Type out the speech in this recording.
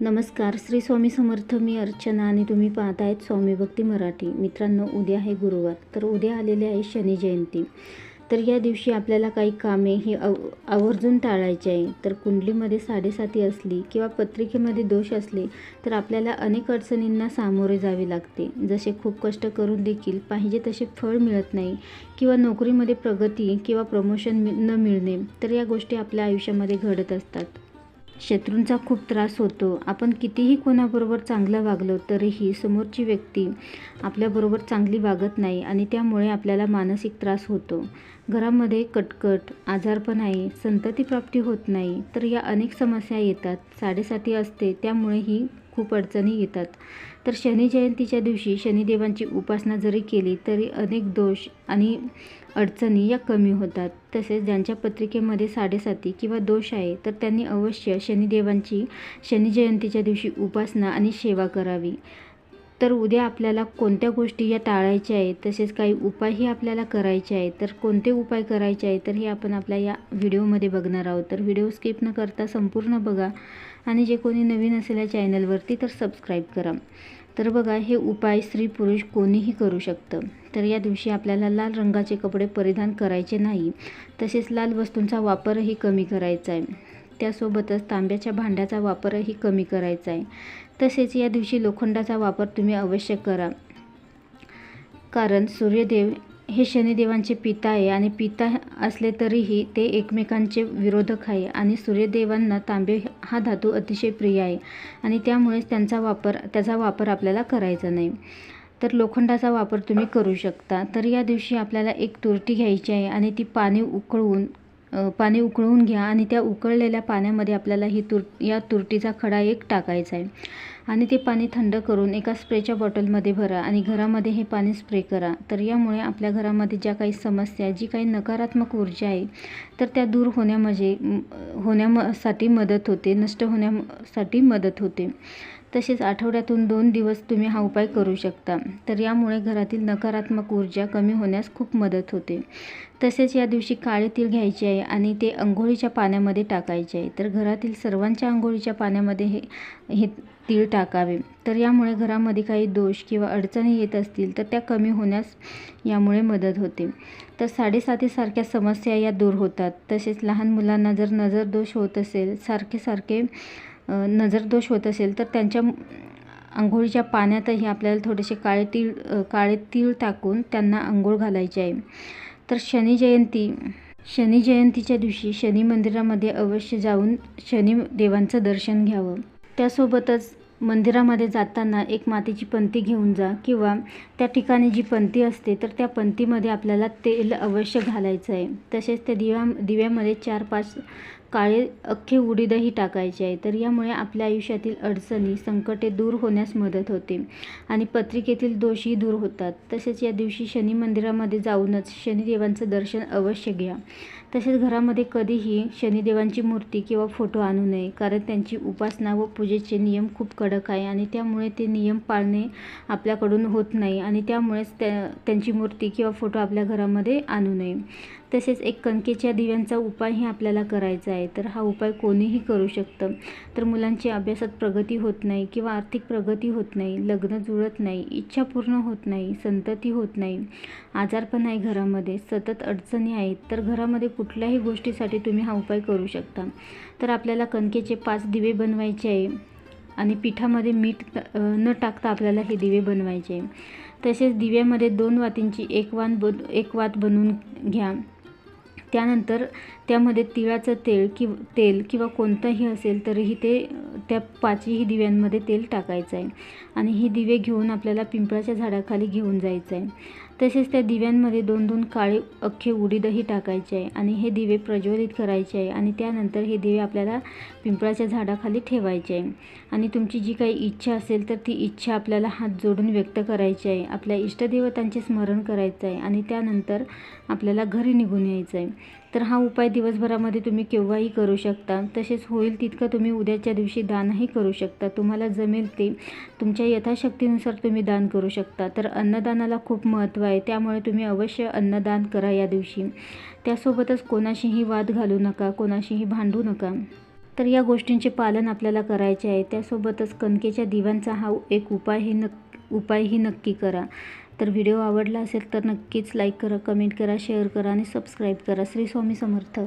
नमस्कार. श्री स्वामी समर्थ मी अर्चना आणि तुम्ही पाहत आहेत स्वामी भक्ती मराठी. मित्रांनो उद्या आहे गुरुवार. तर उद्या आलेली आहे शनी जयंती. तर या दिवशी आपल्याला काही कामे ही आव आवर्जून टाळायची आहे. तर कुंडलीमध्ये साडेसाती असली किंवा पत्रिकेमध्ये दोष असले तर आपल्याला अनेक अडचणींना सामोरे जावे लागते. जसे खूप कष्ट करून देखील पाहिजे तसे फळ मिळत नाही किंवा नोकरीमध्ये प्रगती किंवा प्रमोशन मि न मिळणे तर या गोष्टी आपल्या आयुष्यामध्ये घडत असतात. शत्रूंचा खूप त्रास होतो. आपण कितीही कोणाबरोबर चांगलं वागलो तरीही समोरची व्यक्ती आपल्याबरोबर चांगली वागत नाही आणि त्यामुळे आपल्याला मानसिक त्रास होतो. घरामध्ये कटकट आजारपण आहे संततीप्राप्ती होत नाही तर या अनेक समस्या येतात. साडेसाती असते त्यामुळेही खूप अडचणी येतात. तर शनी जयंतीच्या दिवशी शनिदेवांची उपासना जरी केली तरी अनेक दोष आणि अडचणी या कमी होतात. तसेच ज्यांच्या पत्रिकेमध्ये साडेसाती किंवा दोष आहे तर त्यांनी अवश्य शनिदेवांची शनी जयंतीच्या दिवशी उपासना आणि सेवा करावी. तर उद्या आपल्याला कोणत्या गोष्टी या टाळायच्या आहेत तसेच काही उपायही आपल्याला करायचे आहेत तर कोणते उपाय करायचे आहेत तर हे आपण आपल्या या व्हिडिओमध्ये बघणार आहोत. तर व्हिडिओ स्किप न करता संपूर्ण बघा आणि जे कोणी नवीन असेल या चॅनलवरती तर सबस्क्राईब करा. तर बघा हे उपाय स्त्री पुरुष कोणीही करू शकतं. तर या दिवशी आपल्याला लाल रंगाचे कपडे परिधान करायचे नाही तसेच लाल वस्तूंचा वापरही कमी करायचा आहे. त्यासोबतच तांब्याच्या भांड्याचा वापरही कमी करायचा आहे. तसेच या दिवशी लोखंडाचा वापर तुम्ही अवश्य करा. कारण सूर्यदेव हे शनिदेवांचे पिता आहे आणि पिता असले तरीही ते एकमेकांचे विरोधक आहे आणि सूर्यदेवांना तांबे हा धातू अतिशय प्रिय आहे आणि त्यामुळेच त्यांचा वापर त्याचा वापर आपल्याला करायचा नाही. तर लोखंडाचा वापर तुम्ही करू शकता. तर या दिवशी आपल्याला एक तुरटी घ्यायची आहे आणि ती पाणी उकळून पाणी उकळून घ्या आणि त्या उकळलेल्या पाण्यामध्ये आपल्याला ही तुर या तुरटीचा खडा एक टाकायचा आहे. आणि ते पाणी थंड करून एका स्प्रेच्या बॉटलमध्ये भरा आणि घरामध्ये हे पाणी स्प्रे करा. तर यामुळे आपल्या घरामध्ये ज्या काही समस्या जी काही नकारात्मक ऊर्जा आहे तर त्या दूर होण्यामध्ये होण्यासाठी मदत होते नष्ट होण्यासाठी मदत होते. तसेच आठवड्यातून दोन दिवस तुम्ही हा उपाय करू शकता. तर यामुळे घरातील नकारात्मक ऊर्जा कमी होण्यास खूप मदत होते. तसेच या दिवशी काळे तीळ घ्यायचे आहे आणि ते अंघोळीच्या पाण्यामध्ये टाकायचे आहे. तर घरातील सर्वांच्या अंघोळीच्या पाण्यामध्ये हे हे तीळ टाकावे. तर यामुळे घरामध्ये काही दोष किंवा अडचणी येत असतील तर त्या कमी होण्यास यामुळे मदत होते. तर साडेसातीसारख्या समस्या या दूर होतात. तसेच लहान मुलांना जर नजर दोष होत असेल सारखे सारखे नजरदोष होत असेल तर त्यांच्या आंघोळीच्या पाण्यातही आपल्याला थोडेसे काळे तीळ काळे तीळ टाकून त्यांना आंघोळ घालायचे आहे. तर शनी जयंती शनी जयंतीच्या दिवशी शनी मंदिरामध्ये अवश्य जाऊन शनी देवांचं दर्शन घ्यावं. त्यासोबतच मंदिरामध्ये जाताना एक मातीची पंती घेऊन जा किंवा त्या ठिकाणी जी पंती असते तर त्या पंतीमध्ये आपल्याला तेल अवश्य घालायचं आहे. तसेच त्या दिव्या दिव्यामध्ये चार पाच काळे अख्खे उडीदही टाकायचे आहे. तर यामुळे आपल्या आयुष्यातील अडचणी संकटे दूर होण्यास मदत होते आणि पत्रिकेतील दोषही दूर होतात. तसेच या दिवशी शनी मंदिरामध्ये जाऊनच शनिदेवांचं दर्शन अवश्य घ्या. तसेच घरामध्ये कधीही शनिदेवांची मूर्ती किंवा फोटो आणू नये कारण त्यांची उपासना व पूजेचे नियम खूप कडक आहे आणि त्यामुळे ते नियम पाळणे आपल्याकडून होत नाही आणि त्यामुळेच त्या त्यांची मूर्ती किंवा फोटो आपल्या घरामध्ये आणू नये. तसेच एक कणकेच्या दिव्यांचा उपायही आपल्याला करायचा आहे. तर हा उपाय कोणीही करू शकतं. तर मुलांची अभ्यासात प्रगती होत नाही किंवा आर्थिक प्रगती होत नाही लग्न जुळत नाही इच्छा पूर्ण होत नाही संतती होत नाही आजारपण आहे घरामध्ये सतत अडचणी आहेत तर घरामध्ये कुठल्याही गोष्टीसाठी तुम्ही हा उपाय करू शकता. तर आपल्याला कणकेचे पाच दिवे बनवायचे आहे आणि पिठामध्ये मीठ न टाकता आपल्याला हे दिवे बनवायचे आहे. तसेच दिव्यामध्ये दोन वातींची एक वाण बन एक वात बनवून घ्या. त्यानंतर त्यामध्ये तिळाचं तेल कि तेल किंवा कोणतंही असेल तरीही ते त्या पाचही दिव्यांमध्ये तेल टाकायचं आहे. आणि हे दिवे घेऊन आपल्याला पिंपळाच्या झाडाखाली घेऊन जायचं आहे. तसेच त्या दिव्यांमध्ये दोन दोन काळे अख्खे उडीदही टाकायचे आहे आणि हे दिवे प्रज्वलित करायचे आहे आणि त्यानंतर हे दिवे आपल्याला पिंपळाच्या झाडाखाली ठेवायचे आहे. आणि तुमची जी काही इच्छा असेल तर ती इच्छा आपल्याला हात जोडून व्यक्त करायची आहे. आपल्या इष्टदेवतांचे स्मरण करायचं आहे आणि त्यानंतर आपल्याला घरी निघून यायचं आहे. तर हा उपाय दिवसभरामध्ये तुम्ही केव्हाही करू शकता. तसेच होईल तितकं तुम्ही उद्याच्या दिवशी दानही करू शकता. तुम्हाला जमेल ते तुमच्या यथाशक्तीनुसार तुम्ही दान करू शकता. तर अन्नदानाला खूप महत्त्व आहे. त्यामुळे तुम्ही अवश्य अन्नदान करा या दिवशी. त्यासोबतच कोणाशीही वाद घालू नका कोणाशीही भांडू नका. तर या गोष्टींचे पालन आपल्याला करायचे आहे. त्यासोबतच कणकेच्या दिव्यांचा हा एक उपाय हे नक् उपायही नक्की करा. तर व्हिडिओ आवडला असेल तर नक्कीच लाईक करा कमेंट करा शेअर करा आणि सबस्क्राईब करा. श्री स्वामी समर्थ.